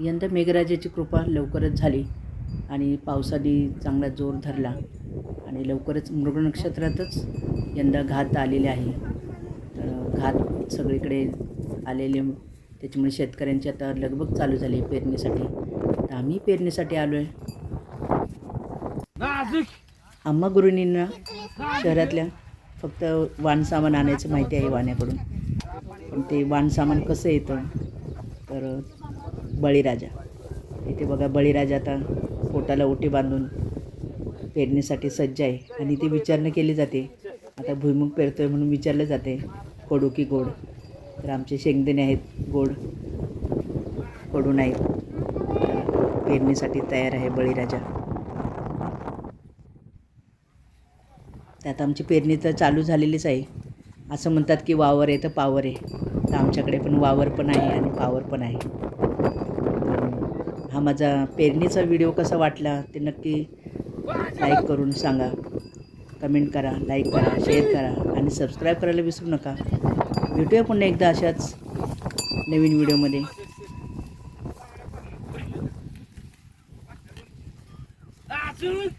यंदा मेघराजाची कृपा लवकरच झाली आणि पावसाने चांगला जोर धरला आणि लवकरच मृग नक्षत्रातच यंदा घात आलेले आहे. तर घात सगळीकडे आलेले त्याच्यामुळे शेतकऱ्यांची आता लगबग चालू झाली आहे पेरणीसाठी. तर आम्ही पेरणीसाठी आलो आहे आम्हा गुरुनींना शहरातल्या फक्त वाण सामान आणायचं माहिती आहे वाण्याकडून. पण ते वाण सामान कसं येतं? तर बळीराजा. इथे बघा बळीराजा आता पोटाला ओटी बांधून पेरणीसाठी सज्ज आहे. आणि ती विचारणं केली जाते. आता भुईमुग पेरतोय म्हणून विचारलं जाते. कडू की गोड? तर आमचे शेंगदाणे आहेत गोड कडू नाहीत. पेरणीसाठी तयार आहे बळीराजा. त्यात आमची पेरणी तर चालू झालेलीच आहे. असं म्हणतात की वावर आहे तर पावर आहे. तर आमच्याकडे पण वावर पण आहे आणि पावर पण आहे. हा माझा पेरणीचा व्हिडिओ कसा वाटला ते नक्की लाईक करून सांगा. कमेंट करा लाईक करा शेअर करा आणि सबस्क्राईब करायला विसरू नका. भेटूया पुन्हा एकदा अशाच नवीन व्हिडिओमध्ये. Dude!